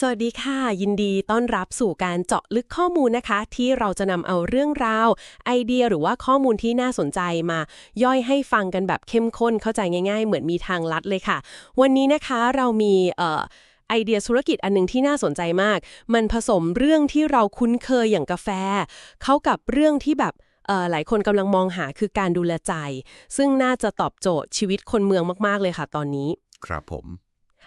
สวัสดีค่ะ ยินดีต้อนรับสู่การเจาะลึกข้อมูลนะคะ ที่เราจะนำเอาเรื่องราว ไอเดียหรือว่าข้อมูลที่น่าสนใจมา ย่อยให้ฟังกันแบบเข้มข้นเข้าใจง่ายๆ เหมือนมีทางลัดเลยค่ะ วันนี้นะคะเรามีไอเดียธุรกิจอันหนึงที่น่าสนใจมาก มันผสมเรื่องที่เราคุ้นเคยอย่างกาแฟ เข้ากับเรื่องที่แบบหลายคนกำลังมองหาคือการดูแลใจ ซึ่งน่าจะตอบโจทย์ชีวิตคนเมืองมากๆเลยค่ะ ตอนนี้ ครับผม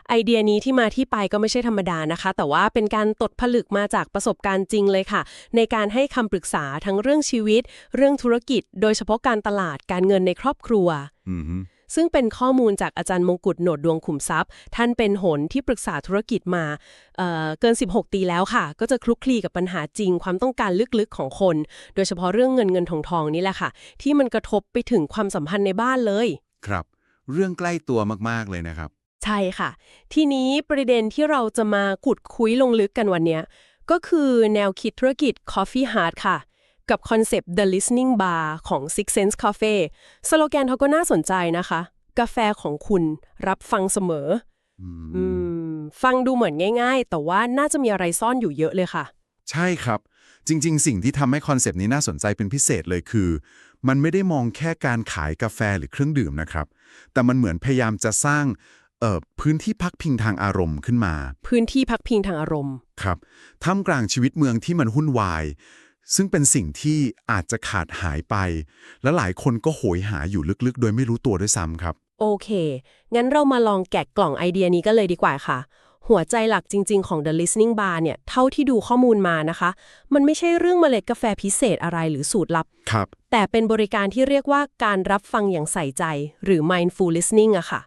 ไอเดียนี้ที่มาที่ไปก็ไม่ใช่ธรรมดานะคะ แต่ว่าเป็นการตดผลึกมาจากประสบการณ์จริงเลยค่ะ ในการให้คำปรึกษาทั้งเรื่องชีวิต เรื่องธุรกิจ โดยเฉพาะการตลาดการเงินในครอบครัวอือฮึซึ่งเป็นข้อมูลจากอาจารย์มงกุฎโหนดดวงขุมทรัพย์ ท่านเป็นโหนที่ปรึกษาธุรกิจมาเอ่อเกิน 16 ปีแล้วค่ะ ก็จะคลุกคลีกับปัญหาจริง ความต้องการลึกๆของคน โดยเฉพาะเรื่องเงินเงินทองทองนี่แหละค่ะ ที่มันกระทบไปถึงความสัมพันธ์ในบ้านเลย ครับ เรื่องใกล้ตัวมากๆเลยนะครับ ใช่ค่ะ ทีนี้ประเด็นที่เราจะมาขุดคุยลงลึกกันวันเนี้ยก็คือแนวคิดธุรกิจ Coffee Heart ค่ะ กับคอนเซปต์ The Listening Bar ของ Six Sense Cafe สโลแกนเขาก็น่าสนใจนะคะ กาแฟของคุณรับฟังเสมออืมอืมฟังดูเหมือนง่าย ๆ แต่ว่าน่าจะมีอะไรซ่อนอยู่เยอะเลยค่ะ ใช่ครับ จริง ๆ สิ่งที่ทำให้คอนเซปต์นี้น่าสนใจเป็นพิเศษเลยคือ มันไม่ได้มองแค่การขายกาแฟหรือเครื่องดื่มนะครับ แต่มันเหมือนพยายามจะสร้างเอ่อ พื้นที่พักพิงทางอารมณ์ขึ้นมา พื้นที่พักพิงทางอารมณ์ ครับท่ามกลางชีวิตเมืองที่มันวุ่นวาย ซึ่งเป็นสิ่งที่อาจจะขาดหายไป และหลายคนก็โหยหาอยู่ลึกๆ โดยไม่รู้ตัวด้วยซ้ำครับ โอเค งั้นเรามาลองแกะกล่องไอเดียนี้กันเลยดีกว่าค่ะ หัวใจหลักจริง ๆ ของ The Listening Bar เนี่ย เท่าที่ดูข้อมูลมานะคะ มันไม่ใช่เรื่องเมล็ดกาแฟพิเศษอะไรหรือสูตรลับ ครับ แต่เป็นบริการที่เรียกว่าการรับฟังอย่างใส่ใจ หรือ mindful listening อะค่ะ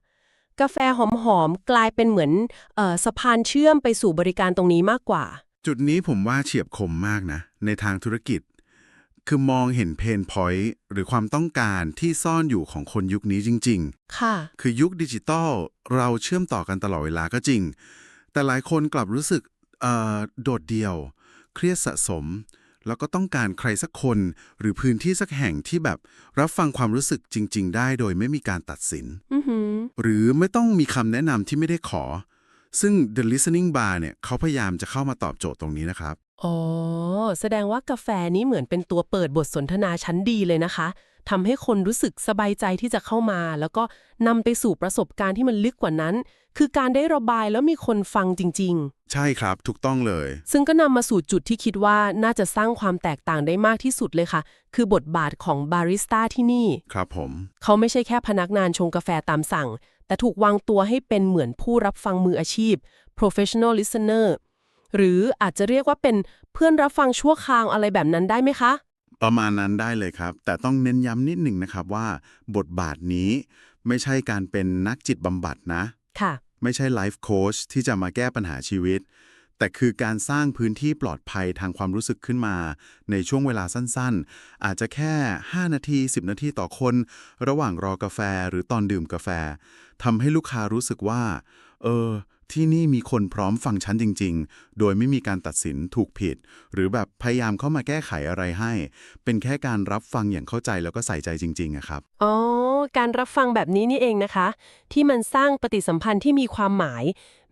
กาแฟหอมๆ กลายเป็นเหมือนเออสะพานเชื่อมไปสู่บริการตรงนี้มากกว่า จุดนี้ผมว่าเฉียบคมมากนะ ในทางธุรกิจ คือมองเห็นเพนพอยต์หรือความต้องการที่ซ่อนอยู่ของคนยุคนี้จริงค่ะๆคือยุคดิจิตอลเราเชื่อมต่อกันตลอดเวลาก็จริง แต่หลายคนกลับรู้สึกเอ่อโดดเดี่ยว เครียดสะสม แล้วก็ต้องการใครสักคน หรือพื้นที่สักแห่งที่แบบรับฟังความรู้สึกจริง ๆ ได้โดยไม่มีการตัดสินอือหือหรือไม่ต้องมีคำแนะนำที่ไม่ได้ขอ ซึ่ง The Listening Bar เนี่ยเขาพยายามจะเข้ามาตอบโจทย์ตรงนี้นะครับ อ๋อ แสดงว่ากาแฟนี้เหมือนเป็นตัวเปิดบทสนทนาชั้นดีเลยนะคะ ทำให้คนรู้สึกสบายใจที่จะเข้ามา แล้วก็นำไปสู่ประสบการณ์ที่มันลึกกว่านั้น คือการได้ระบายแล้วมีคนฟังจริงใช่ครับ ถูกต้องเลยๆซึ่งก็นำมาสู่จุดที่คิดว่าน่าจะสร้างความแตกต่างได้มากที่สุดเลยค่ะ คือบทบาทของบาริสต้าที่นี่ ครับผม เขาไม่ใช่แค่พนักงานชงกาแฟตามสั่ง แต่ถูกวางตัวให้เป็นเหมือนผู้รับฟังมืออาชีพ professional listener หรืออาจจะเรียกว่าเป็นเพื่อนรับฟังชั่วคราวอะไรแบบนั้นได้ไหมคะ ประมาณนั้นได้เลยครับ แต่ต้องเน้นย้ำนิดหนึ่งนะครับว่า บทบาทนี้ไม่ใช่การเป็นนักจิตบำบัดนะ ค่ะ ไม่ใช่ไลฟ์โค้ชที่จะมาแก้ปัญหาชีวิต แต่คือการสร้างพื้นที่ปลอดภัยทางความรู้สึกขึ้นมา ในช่วงเวลาสั้นๆ อาจจะแค่ 5 นาที 10 นาทีต่อคน ระหว่างรอกาแฟหรือตอนดื่มกาแฟทำให้ลูกค้ารู้สึกว่า เออ ที่นี่มีคนพร้อมฟังฉันจริง ๆ โดยไม่มีการตัดสินถูกผิด หรือแบบพยายามเข้ามาแก้ไขอะไรให้ เป็นแค่การรับฟังอย่างเข้าใจแล้วก็ใส่ใจจริงๆอะครับ อ๋อ การรับฟังแบบนี้นี่เองนะคะ ที่มันสร้างปฏิสัมพันธ์ที่มีความหมาย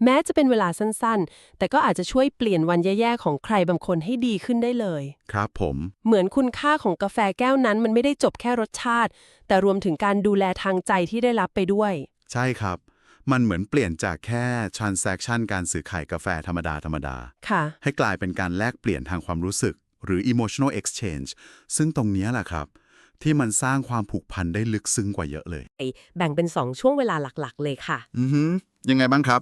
แม้จะเป็นเวลาสั้นๆ แต่ก็อาจจะช่วยเปลี่ยนวันแย่ๆของใครบางคนให้ดีขึ้นได้เลย ครับผม เหมือนคุณค่าของกาแฟแก้วนั้นมันไม่ได้จบแค่รสชาติ แต่รวมถึงการดูแลทางใจที่ได้รับไปด้วย ใช่ครับ มันเหมือนเปลี่ยนจากแค่ transaction การซื้อขายกาแฟธรรมดาธรรมดา ค่ะ ให้กลายเป็นการแลกเปลี่ยนทางความรู้สึก หรือ emotional exchange ซึ่งตรงเนี้ยแหละครับ ที่มันสร้างความผูกพันได้ลึกซึ้งกว่าเยอะเลย แบ่งเป็น 2 ช่วงเวลาหลักๆ เลยค่ะ อือฮึยังไงบ้างครับ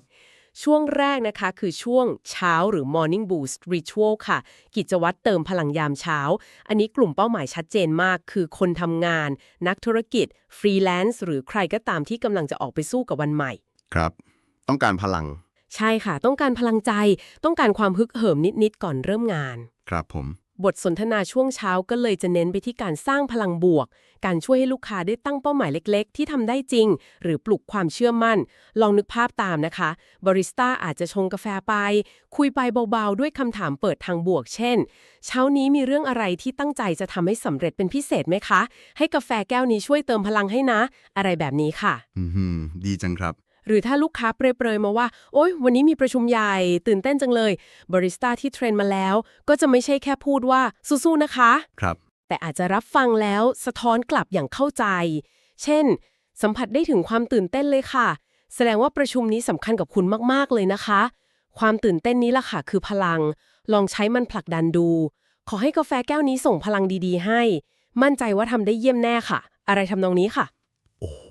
ช่วงแรกนะคะคือช่วงเช้าหรือ morning boost ritual ค่ะ กิจวัตรเติมพลังยามเช้า อันนี้กลุ่มเป้าหมายชัดเจนมากคือคนทำงาน นักธุรกิจ ฟรีแลนซ์หรือใครก็ตามที่กำลังจะออกไปสู้กับวันใหม่ ครับ ต้องการพลัง ใช่ค่ะ ต้องการพลังใจ ต้องการความฮึกเหิมนิดๆก่อนเริ่มงาน ครับผม บทสนทนาช่วงเช้าก็เลยจะเน้นไปที่การสร้างพลังบวก การช่วยให้ลูกค้าได้ตั้งเป้าหมายเล็ก ๆ ที่ทำได้จริง หรือปลุกความเชื่อมั่น ลองนึกภาพตามนะคะ บาริสต้าอาจจะชงกาแฟไป คุยไปเบาๆ ด้วยคำถามเปิดทางบวก เช่น เช้านี้มีเรื่องอะไรที่ตั้งใจจะทำให้สำเร็จเป็นพิเศษไหมคะ ให้กาแฟแก้วนี้ช่วยเติมพลังให้นะ อะไรแบบนี้ค่ะ อือฮึดีจังครับ หรือถ้าลูกค้าเปรยๆมาว่า โอ๊ย วันนี้มีประชุมใหญ่ตื่นเต้นจังเลยบริสต้าที่เทรนมาแล้ว ก็จะไม่ใช่แค่พูดว่าสู้ๆนะคะครับแต่อาจจะรับฟังแล้วสะท้อนกลับอย่างเข้าใจ เช่น สัมผัสได้ถึงความตื่นเต้นเลยค่ะ แสดงว่าประชุมนี้สำคัญกับคุณมากๆเลยนะคะ ความตื่นเต้นนี้ล่ะค่ะคือพลัง ลองใช้มันผลักดันดู ขอให้กาแฟแก้วนี้ส่งพลังดีๆ ให้ มั่นใจว่าทำได้เยี่ยมแน่ค่ะ อะไรทำนองนี้ค่ะ โอ้โห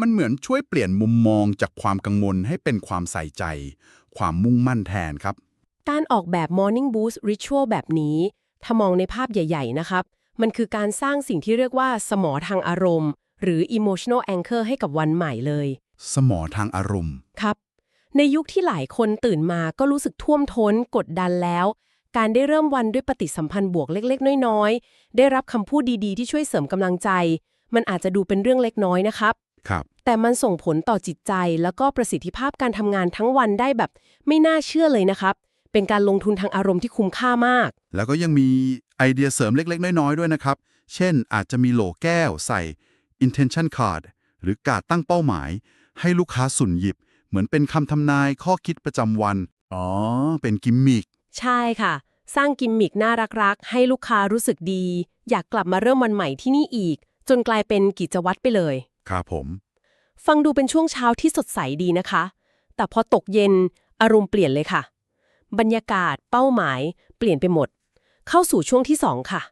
มันเหมือนช่วยเปลี่ยนมุมมองจากความกังวลให้เป็นความใส่ใจ ความมุ่งมั่นแทนครับ การออกแบบ Morning Boost Ritual แบบนี้ ถ้ามองในภาพใหญ่ ๆ นะครับ มันคือการสร้างสิ่งที่เรียกว่าสมอทางอารมณ์ หรือ emotional anchor ให้กับวันใหม่เลย สมอทางอารมณ์ ครับ ในยุคที่หลายคนตื่นมาก็รู้สึกท่วมท้น กดดันแล้ว การได้เริ่มวันด้วยปฏิสัมพันธ์บวกเล็ก ๆ น้อย ๆ ได้รับคำพูดดี ๆ ที่ช่วยเสริมกำลังใจ มันอาจจะดูเป็นเรื่องเล็กน้อยนะครับ ครับ แต่มันส่งผลต่อจิตใจแล้วก็ประสิทธิภาพการทำงานทั้งวันได้แบบ ไม่น่าเชื่อเลยนะครับ เป็นการลงทุนทางอารมณ์ที่คุ้มค่ามาก แล้วก็ยังมีไอเดียเสริมเล็ก ๆ น้อย ๆ ด้วยนะครับ เช่นอาจจะมีโหลแก้วใส่ intention card หรือการดตั้งเป้าหมาย ให้ลูกค้าสุ่นหยิบ เหมือนเป็นคำทำนายข้อคิดประจำวัน อ๋อ เป็นกิมมิค ใช่ค่ะ สร้างกิมมิกน่ารักๆ ให้ลูกค้ารู้สึกดี อยากกลับมาเริ่มวันใหม่ที่นี่อีก จนกลายเป็นกิจวัตรไปเลย ครับผม ฟังดูเป็นช่วงเช้าที่สดใสดีนะคะ แต่พอตกเย็นอารมณ์เปลี่ยนเลยค่ะ บรรยากาศเป้าหมาย เปลี่ยนไปหมด เข้าสู่ช่วงที่2ค่ะ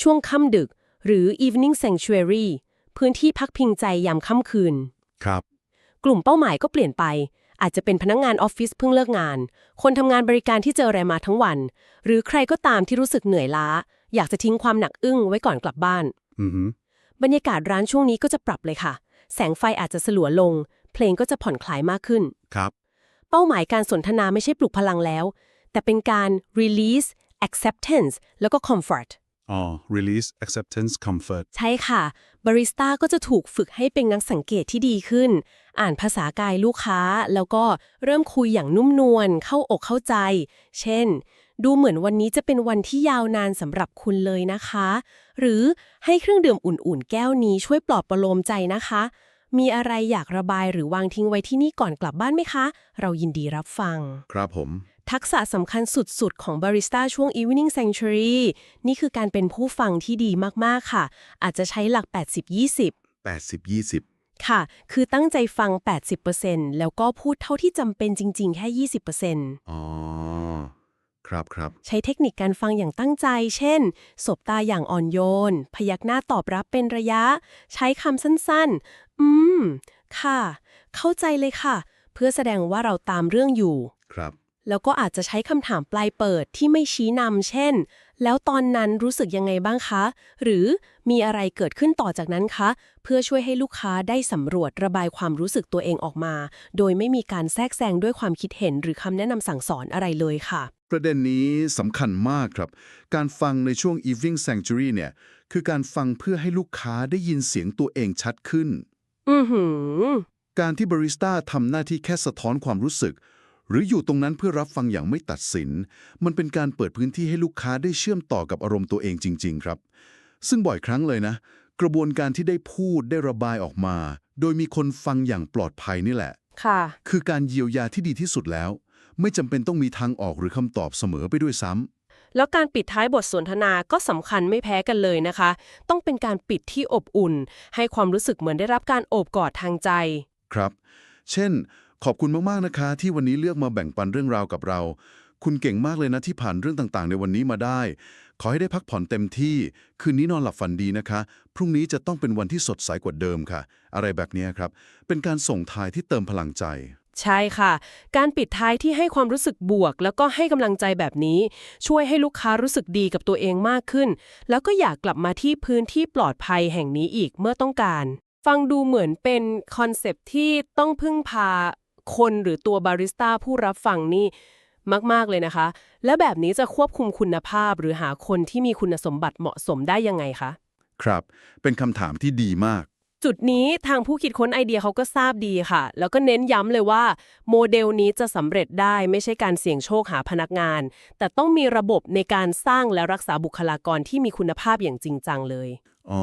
ช่วงค่ำดึก หรือ evening sanctuary พื้นที่พักพิงใจยามค่ำคืน ครับ กลุ่มเป้าหมายก็เปลี่ยนไป อาจจะเป็นพนักงงานออฟฟิศเพิ่งเลิกงาน คนทำงานบริการที่เจออะไรมาทั้งวัน หรือใครก็ตามที่รู้สึกเหนื่อยล้า อยากจะทิ้งความหนักอึ้งไว้ก่อนกลับบ้าน อือฮึบรรยากาศร้านช่วงนี้ก็จะปรับเลยค่ะ แสงไฟอาจจะสลัวลง เพลงก็จะผ่อนคลายมากขึ้น ครับ เป้าหมายการสนทนาไม่ใช่ปลุกพลังแล้ว แต่เป็นการ release acceptance แล้วก็ comfort อ๋อ release acceptance comfort ใช่ค่ะ บาริสต้าก็จะถูกฝึกให้เป็นนักสังเกตที่ดีขึ้น อ่านภาษากายลูกค้า แล้วก็เริ่มคุยอย่างนุ่มนวลเข้าอกเข้าใจ เช่น ดูเหมือนวันนี้จะเป็นวันที่ยาวนานสำหรับคุณเลยนะคะ หรือให้เครื่องดื่มอุ่นๆ แก้วนี้ช่วยปลอบประโลมใจนะคะ มีอะไรอยากระบายหรือวางทิ้งไว้ที่นี่ก่อนกลับบ้านไหมคะ เรายินดีรับฟัง ครับผม ทักษะสำคัญสุดๆ ของบาริสต้าช่วง Evening Sanctuary นี่คือการเป็นผู้ฟังที่ดีมากๆค่ะ อาจจะใช้หลัก 80-20 80 20ค่ะ คือตั้งใจฟัง 80%แล้วก็พูดเท่าที่จำเป็นจริง ๆ แค่ 20%อ๋อ ครับครับใช้เทคนิคการฟังอย่างตั้งใจ เช่น สบตาอย่างอ่อนโยน พยักหน้าตอบรับเป็นระยะ ใช้คำสั้นๆ อืม ค่ะ เข้าใจเลยค่ะ เพื่อแสดงว่าเราตามเรื่องอยู่ ครับ แล้วก็อาจจะใช้คำถามปลายเปิดที่ไม่ชี้นำเช่น แล้วตอนนั้นรู้สึกยังไงบ้างคะ หรือมีอะไรเกิดขึ้นต่อจากนั้นคะ เพื่อช่วยให้ลูกค้าได้สำรวจระบายความรู้สึกตัวเองออกมา โดยไม่มีการแทรกแซงด้วยความคิดเห็นหรือคำแนะนำสั่งสอนอะไรเลยค่ะ ประเด็นนี้สำคัญมากครับ การฟังในช่วง Evening Sanctuary เนี่ย คือการฟังเพื่อให้ลูกค้าได้ยินเสียงตัวเองชัดขึ้น อือหือ การที่บาริสต้าทำหน้าที่แค่สะท้อนความรู้สึก หรืออยู่ตรงนั้นเพื่อรับฟังอย่างไม่ตัดสิน มันเป็นการเปิดพื้นที่ให้ลูกค้าได้เชื่อมต่อกับอารมณ์ตัวเองจริง ๆ ครับ ซึ่งบ่อยครั้งเลยนะ กระบวนการที่ได้พูดได้ระบายออกมา โดยมีคนฟังอย่างปลอดภัยนี่แหละ ค่ะ คือการเยียวยาที่ดีที่สุดแล้ว ไม่จำเป็นต้องมีทางออกหรือคำตอบเสมอไปด้วยซ้ำแล้วการปิดท้ายบทสนทนาก็สำคัญไม่แพ้กันเลยนะคะ ต้องเป็นการปิดที่อบอุ่น ให้ความรู้สึกเหมือนได้รับการโอบกอดทางใจ ครับ เช่น ขอบคุณมาก ๆ นะคะ ที่วันนี้เลือกมาแบ่งปันเรื่องราวกับเรา คุณเก่งมากเลยนะที่ผ่านเรื่องต่างๆ ในวันนี้มาได้ ขอให้ได้พักผ่อนเต็มที่ คืนนี้นอนหลับฝันดีนะคะ พรุ่งนี้จะต้องเป็นวันที่สดใสกว่าเดิมค่ะ อะไรแบบนี้ครับ เป็นการส่งท้ายที่เติมพลังใจ ใช่ค่ะ การปิดท้ายที่ให้ความรู้สึกบวก แล้วก็ให้กำลังใจแบบนี้ ช่วยให้ลูกค้ารู้สึกดีกับตัวเองมากขึ้น แล้วก็อยากกลับมาที่พื้นที่ปลอดภัยแห่งนี้อีกเมื่อต้องการ ฟังดูเหมือนเป็นคอนเซปที่ต้องพึ่งพาคนหรือตัวบาริสต้าผู้รับฟังนี่มากๆเลยนะคะ และแบบนี้จะควบคุมคุณภาพหรือหาคนที่มีคุณสมบัติเหมาะสมได้ยังไงคะ ครับ เป็นคำถามที่ดีมาก จุดนี้ทางผู้คิดค้นไอเดียเขาก็ทราบดีค่ะ แล้วก็เน้นย้ำเลยว่า โมเดลนี้จะสำเร็จได้ไม่ใช่การเสี่ยงโชคหาพนักงาน แต่ต้องมีระบบในการสร้างและรักษาบุคลากรที่มีคุณภาพอย่างจริงจังเลย อ๋อ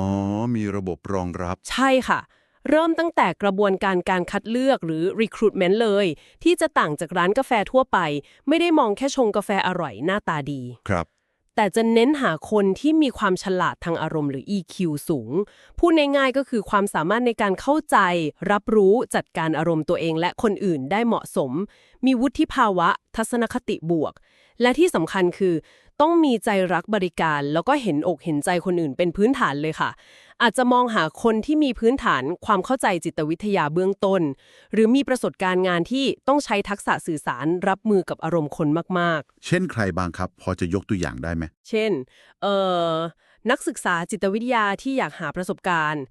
มีระบบรองรับ ใช่ค่ะ เริ่มตั้งแต่กระบวนการการคัดเลือกหรือ recruitment เลย ที่จะต่างจากร้านกาแฟทั่วไป ไม่ได้มองแค่ชงกาแฟอร่อยหน้าตาดี ครับ แต่จะเน้นหาคนที่มีความฉลาดทางอารมณ์หรือ EQ สูง พูดง่ายๆก็คือความสามารถในการเข้าใจ รับรู้จัดการอารมณ์ตัวเองและคนอื่นได้เหมาะสม มีวุฒิภาวะ ทัศนคติบวก และที่สำคัญคือ ต้องมีใจรักบริการ แล้วก็เห็นอกเห็นใจคนอื่นเป็นพื้นฐานเลยค่ะ อาจจะมองหาคนที่มีพื้นฐานความเข้าใจจิตวิทยาเบื้องต้น หรือมีประสบการณ์งานที่ต้องใช้ทักษะสื่อสารรับมือกับอารมณ์คนมากๆ เช่นใครบางครับ พอจะยกตัวอย่างได้ไหมเช่นเอ่อนักศึกษาจิตวิทยาที่อยากหาประสบการณ์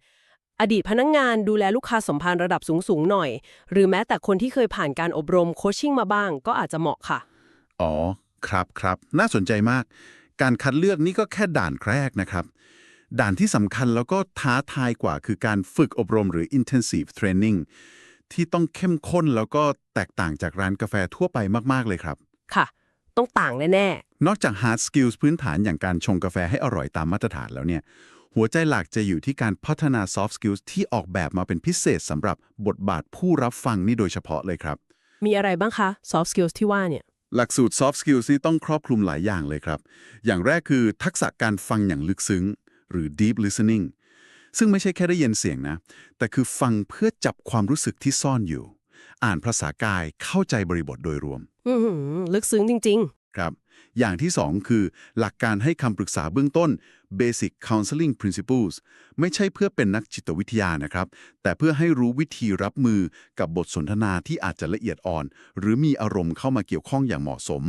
อดีตพนักงงานดูแลลูกค้าสัมพันธ์ระดับสูง ๆ หน่อย หรือแม้แต่คนที่เคยผ่านการอบรมโคชชิ่งมาบ้าง ก็อาจจะเหมาะค่ะ อ๋อ ครับครับน่าสนใจมาก การคัดเลือกนี่ก็แค่ด่านแรกนะครับ ด่านที่สำคัญแล้วก็ท้าทายกว่าคือการฝึกอบรมหรือ intensive training ที่ต้องเข้มข้นแล้วก็แตกต่างจากร้านกาแฟทั่วไปมาก ๆ เลยครับ ค่ะ ต้องต่างแน่ นอกจาก hard skills พื้นฐานอย่างการชงกาแฟให้อร่อยตามมาตรฐานแล้วเนี่ย หัวใจหลักจะอยู่ที่การพัฒนา soft skills ที่ออกแบบมาเป็นพิเศษสำหรับบทบาทผู้รับฟังนี่โดยเฉพาะเลยครับ ๆ มีอะไรบ้างคะ soft skills ที่ว่าเนี่ย หลักสูตร soft skills ที่ต้องครอบคลุมหลายอย่างเลยครับ อย่างแรกคือทักษะการฟังอย่างลึกซึ้ง หรือ deep listening ซึ่งไม่ใช่แค่ได้ยินเสียงนะ แต่คือฟังเพื่อจับความรู้สึกที่ซ่อนอยู่ อ่านภาษากายเข้าใจบริบทโดยรวม อือหือลึกซึ้งจริงครับ อย่างที่ 2 คือ หลักการให้คำปรึกษาเบื้องต้น Basic Counseling Principles ไม่ใช่เพื่อเป็นนักจิตวิทยานะครับ แต่เพื่อให้รู้วิธีรับมือกับบทสนทนาที่อาจจะละเอียดอ่อน หรือมีอารมณ์เข้ามาเกี่ยวข้องอย่างเหมาะสม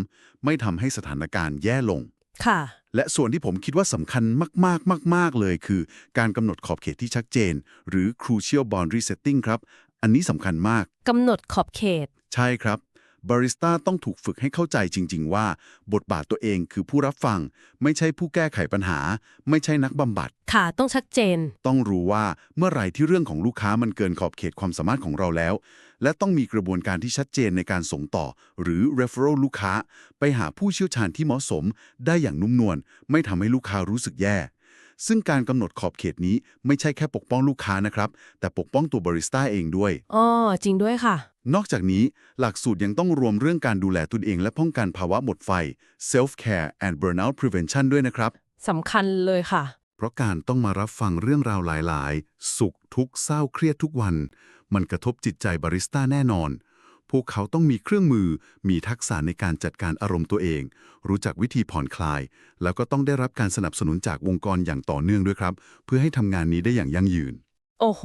ไม่ทำให้สถานการณ์แย่ลงๆค่ะ และส่วนที่ผมคิดว่าสำคัญมากๆ มาก ๆ เลยคือ การกำหนดขอบเขตที่ชัดเจน หรือ crucial boundary setting ครับ อันนี้สำคัญมาก กำหนดขอบเขต ใช่ครับ บาริสต้าต้องถูกฝึกให้เข้าใจจริง ๆ ว่า บทบาทตัวเองคือผู้รับฟัง ไม่ใช่ผู้แก้ไขปัญหา ไม่ใช่นักบำบัด ค่ะ ต้องชัดเจน ต้องรู้ว่าเมื่อไหร่ที่เรื่องของลูกค้ามันเกินขอบเขตความสามารถของเราแล้ว และต้องมีกระบวนการที่ชัดเจนในการส่งต่อ หรือ referral ลูกค้า ไปหาผู้เชี่ยวชาญที่เหมาะสม ได้อย่างนุ่มนวลไม่ทำให้ลูกค้ารู้สึกแย่ ซึ่งการกำหนดขอบเขตนี้ไม่ใช่แค่ปกป้องลูกค้านะครับ แต่ปกป้องตัวบาริสต้าเองด้วยอ๋อจริงด้วยค่ะ นอกจากนี้หลักสูตรยังต้องรวมเรื่องการดูแลตนเองและป้องกันภาวะหมดไฟ self care and burnout prevention ด้วยนะครับสำคัญเลยค่ะ เพราะการต้องมารับฟังเรื่องราวหลาย ๆ สุขทุกข์เศร้าเครียดทุกวัน มันกระทบจิตใจบาริสต้าแน่นอน พวกเขาต้องมีเครื่องมือ มีทักษะในการจัดการอารมณ์ตัวเอง รู้จักวิธีผ่อนคลาย แล้วก็ต้องได้รับการสนับสนุนจากองค์กรอย่างต่อเนื่องด้วยครับ เพื่อให้ทำงานนี้ได้อย่างยั่งยืน โอ้โห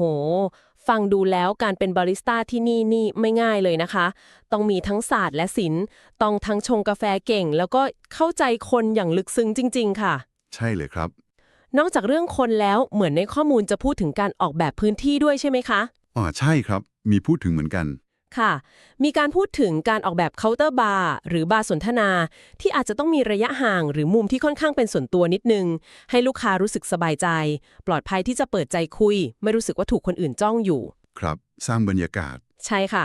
ฟังดูแล้วการเป็นบาริสต้าที่นี่นี่ไม่ง่ายเลยนะคะ ต้องมีทั้งศาสตร์และศิลป์ ต้องทั้งชงกาแฟเก่ง แล้วก็เข้าใจคนอย่างลึกซึ้งจริง ๆ ค่ะ ใช่เลยครับ นอกจากเรื่องคนแล้วเหมือนในข้อมูลจะพูดถึงการออกแบบพื้นที่ด้วยใช่ไหมคะ อ๋อใช่ครับ มีพูดถึงเหมือนกัน ค่ะ มีการพูดถึงการออกแบบเคาน์เตอร์บาร์หรือบาร์สนทนา ที่อาจจะต้องมีระยะห่างหรือมุมที่ค่อนข้างเป็นส่วนตัวนิดนึง ให้ลูกค้ารู้สึกสบายใจ ปลอดภัยที่จะเปิดใจคุย ไม่รู้สึกว่าถูกคนอื่นจ้องอยู่ ครับ สร้างบรรยากาศ ใช่ค่ะ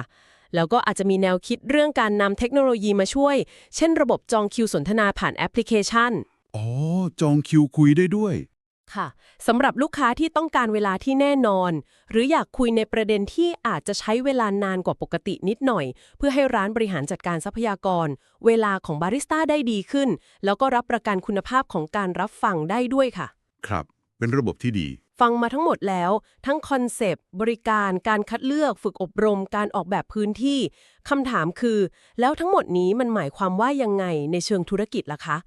แล้วก็อาจจะมีแนวคิดเรื่องการนำเทคโนโลยีมาช่วย เช่น ระบบจองคิวสนทนาผ่านแอปพลิเคชัน อ๋อ จองคิวคุยได้ด้วย ค่ะสำหรับลูกค้าที่ต้องการเวลาที่แน่นอน หรืออยากคุยในประเด็นที่อาจจะใช้เวลานานกว่าปกตินิดหน่อย เพื่อให้ร้านบริหารจัดการทรัพยากร เวลาของบาริสต้าได้ดีขึ้น แล้วก็รับประกันคุณภาพของการรับฟังได้ด้วยค่ะ ครับ เป็นระบบที่ดี ฟังมาทั้งหมดแล้ว ทั้งคอนเซปต์บริการการคัดเลือกฝึกอบรมการออกแบบพื้นที่คำถามคือ แล้วทั้งหมดนี้มันหมายความว่ายังไงในเชิงธุรกิจล่ะคะ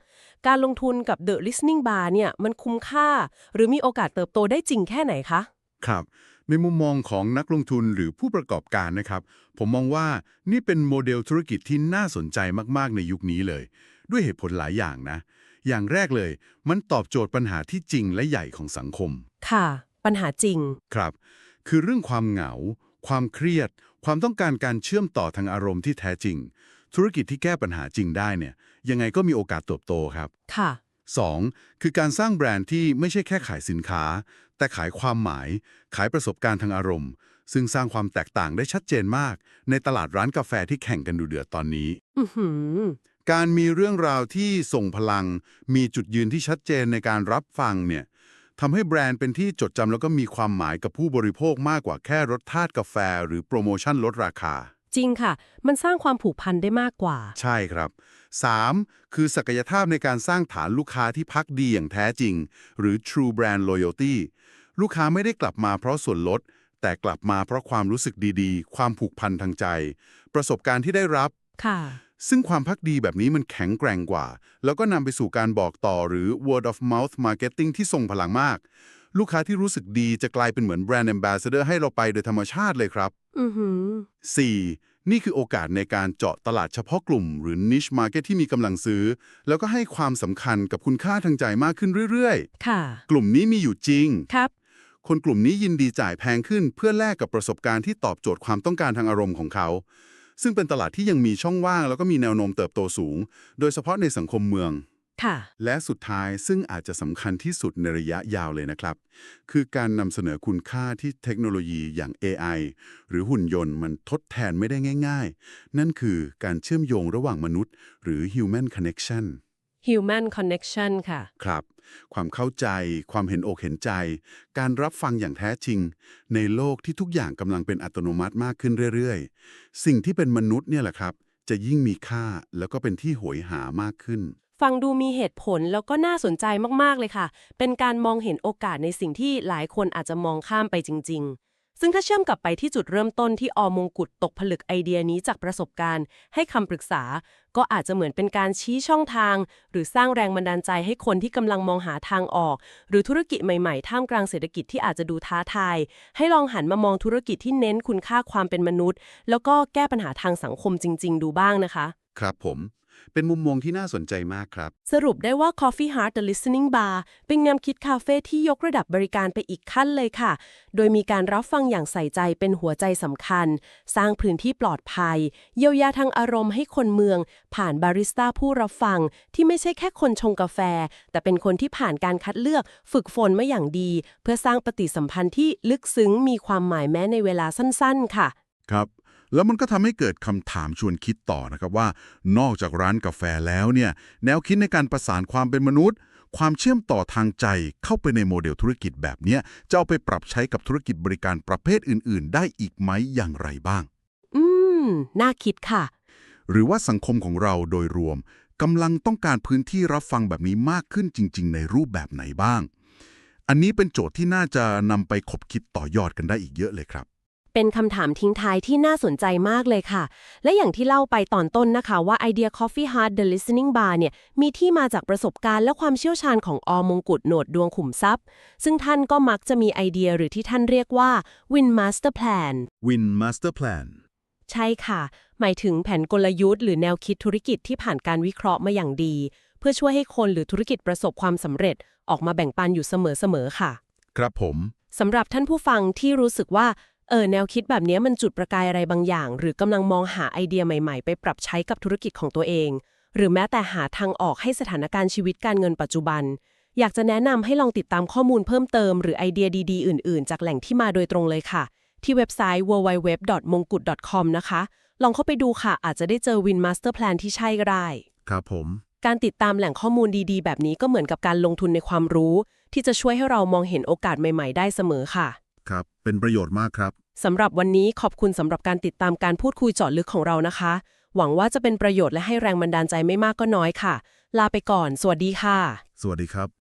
การลงทุนกับ The Listening Bar เนี่ยมันคุ้มค่า หรือมีโอกาสเติบโตได้จริงแค่ไหนคะ ครับ ในมุมมองของนักลงทุนหรือผู้ประกอบการนะครับ ผมมองว่านี่เป็นโมเดลธุรกิจที่น่าสนใจมากๆในยุคนี้เลย ด้วยเหตุผลหลายอย่างนะ อย่างแรกเลย มันตอบโจทย์ปัญหาที่จริงและใหญ่ของสังคม ค่ะ ปัญหาจริง ครับ คือเรื่องความเหงา ความเครียด ความต้องการการเชื่อมต่อทางอารมณ์ที่แท้จริง ธุรกิจที่แก้ปัญหาจริงได้เนี่ย ยังไงก็มีโอกาสเติบโตครับ ค่ะ 2. คือการสร้างแบรนด์ที่ไม่ใช่แค่ขายสินค้า แต่ขายความหมาย ขายประสบการณ์ทางอารมณ์ ซึ่งสร้างความแตกต่างได้ชัดเจนมาก ในตลาดร้านกาแฟที่แข่งกันดูเดือดตอนนี้ อือหือ การมีเรื่องราวที่ส่งพลัง มีจุดยืนที่ชัดเจนในการรับฟังเนี่ย ทำให้แบรนด์เป็นที่จดจำแล้วก็มีความหมายกับผู้บริโภคมากกว่าแค่รสชาติกาแฟ หรือโปรโมชั่นลดราคา จริงค่ะ มันสร้างความผูกพันได้มากกว่า ใช่ครับ 3. คือศักยภาพในการสร้างฐานลูกค้าที่พักดีอย่างแท้จริง หรือ True Brand Loyalty ลูกค้าไม่ได้กลับมาเพราะส่วนลด แต่กลับมาเพราะความรู้สึกดีๆ ความผูกพันทางใจ ประสบการณ์ที่ได้รับค่ะ ซึ่งความพักดีแบบนี้มันแข็งแกร่งกว่า แล้วก็นำไปสู่การบอกต่อหรือ word of mouth marketing ที่ทรงพลังมาก ลูกค้าที่รู้สึกดีจะกลายเป็นเหมือนแบรนด์ ambassador ให้เราไปโดยธรรมชาติเลยครับอือหือ 4. นี่คือโอกาสในการเจาะตลาดเฉพาะกลุ่ม หรือ niche market ที่มีกำลังซื้อ แล้วก็ให้ความสำคัญกับคุณค่าทางใจมากขึ้นเรื่อยค่ะๆกลุ่มนี้มีอยู่จริง ครับ คนกลุ่มนี้ยินดีจ่ายแพงขึ้น เพื่อแลกกับประสบการณ์ที่ตอบโจทย์ความต้องการทางอารมณ์ของเขา ซึ่งเป็นตลาดที่ยังมีช่องว่าง แล้วก็มีแนวโน้มเติบโตสูง โดยเฉพาะในสังคมเมือง ค่ะ และสุดท้ายซึ่งอาจจะสำคัญที่สุดในระยะยาวเลยนะครับ คือการนำเสนอคุณค่าที่เทคโนโลยีอย่าง AI หรือหุ่นยนต์มันทดแทนไม่ได้ง่าย ๆ นั่นคือการเชื่อมโยงระหว่างมนุษย์ หรือ human connection human connection ค่ะ ครับ ความเข้าใจ ความเห็นอกเห็นใจ การรับฟังอย่างแท้จริง ในโลกที่ทุกอย่างกำลังเป็นอัตโนมัติมากขึ้นเรื่อยๆ สิ่งที่เป็นมนุษย์เนี่ยแหละครับ จะยิ่งมีค่าแล้วก็เป็นที่โหยหามากขึ้น ฟังดูมีเหตุผลแล้วก็น่าสนใจมากๆเลยค่ะ เป็นการมองเห็นโอกาสในสิ่งที่หลายคนอาจจะมองข้ามไปจริง ๆ ซึ่งถ้าเชื่อมกลับไปที่จุดเริ่มต้นที่อมงกุฎตกผลึกไอเดียนี้จากประสบการณ์ ให้คำปรึกษา ก็อาจจะเหมือนเป็นการชี้ช่องทาง หรือสร้างแรงบันดาลใจให้คนที่กำลังมองหาทางออก หรือธุรกิจใหม่ๆ ท่ามกลางเศรษฐกิจที่อาจจะดูท้าทาย ให้ลองหันมามองธุรกิจที่เน้นคุณค่าความเป็นมนุษย์ แล้วก็แก้ปัญหาทางสังคมจริง ๆ ดูบ้างนะคะ ครับผม เป็นมุมมองที่น่าสนใจมากครับ สรุปได้ว่า Coffee Heart The Listening Bar เป็นแนวคิดคาเฟ่ที่ยกระดับบริการไปอีกขั้นเลยค่ะ โดยมีการรับฟังอย่างใส่ใจเป็นหัวใจสำคัญ สร้างพื้นที่ปลอดภัย เยียวยาทางอารมณ์ให้คนเมือง ผ่านบาริสต้าผู้รับฟัง ที่ไม่ใช่แค่คนชงกาแฟ แต่เป็นคนที่ผ่านการคัดเลือกฝึกฝนมาอย่างดี เพื่อสร้างปฏิสัมพันธ์ที่ลึกซึ้งมีความหมายแม้ในเวลาสั้น ๆ ค่ะ ครับ แล้วมันก็ทำให้เกิดคำถามชวนคิดต่อนะครับว่า นอกจากร้านกาแฟแล้วเนี่ยแนวคิดในการประสานความเป็นมนุษย์ ความเชื่อมต่อทางใจเข้าไปในโมเดลธุรกิจแบบนี้จะเอาไปปรับใช้กับธุรกิจบริการประเภทอื่น ๆ ได้อีกไหมอย่างไรบ้าง อืม น่าคิดค่ะ หรือว่าสังคมของเราโดยรวมกำลังต้องการพื้นที่รับฟังแบบนี้มากขึ้นจริง ๆ ในรูปแบบไหนบ้าง อันนี้เป็นโจทย์ที่น่าจะนำไปคบคิดต่อยอดกันได้อีกเยอะเลยครับ เป็นคำถามทิ้งท้ายที่น่าสนใจมากเลยค่ะ และอย่างที่เล่าไปตอนต้นนะคะว่าไอเดีย Coffee Heart The Listening Bar เนี่ยมีที่มาจากประสบการณ์และความเชี่ยวชาญของอมงกุฎโหนดดวงขุมทรัพย์ ซึ่งท่านก็มักจะมีไอเดียหรือที่ท่านเรียกว่า Win Master Plan Win Master Plan ใช่ค่ะ หมายถึงแผนกลยุทธ์หรือแนวคิดธุรกิจที่ผ่านการวิเคราะห์มาอย่างดี เพื่อช่วยให้คนหรือธุรกิจประสบความสำเร็จ ออกมาแบ่งปันอยู่เสมอๆค่ะ ครับผมสำหรับท่านผู้ฟังที่รู้สึกว่า เออแนวคิดแบบนี้มันจุดประกายอะไรบางอย่าง หรือกำลังมองหาไอเดียใหม่ๆ ไปปรับใช้กับธุรกิจของตัวเอง หรือแม้แต่หาทางออกให้สถานการณ์ชีวิตการเงินปัจจุบัน อยากจะแนะนำให้ลองติดตามข้อมูลเพิ่มเติมหรือไอเดียดีๆ อื่นๆ จากแหล่งที่มาโดยตรงเลยค่ะ ที่เว็บไซต์ www.mongkut.com นะคะ ลองเข้าไปดูค่ะ อาจจะได้เจอ Win Master Plan ที่ใช่ก็ได้ ครับผม การติดตามแหล่งข้อมูลดีๆ แบบนี้ก็เหมือนกับการลงทุนในความรู้ ที่จะช่วยให้เรามองเห็นโอกาสใหม่ ๆ ได้เสมอค่ะ ครับ เป็นประโยชน์มากครับ สำหรับวันนี้ขอบคุณสำหรับการติดตามการพูดคุยเจาะลึกของเรานะคะ หวังว่าจะเป็นประโยชน์และให้แรงบันดาลใจไม่มากก็น้อยค่ะ ลาไปก่อน สวัสดีค่ะ สวัสดีครับ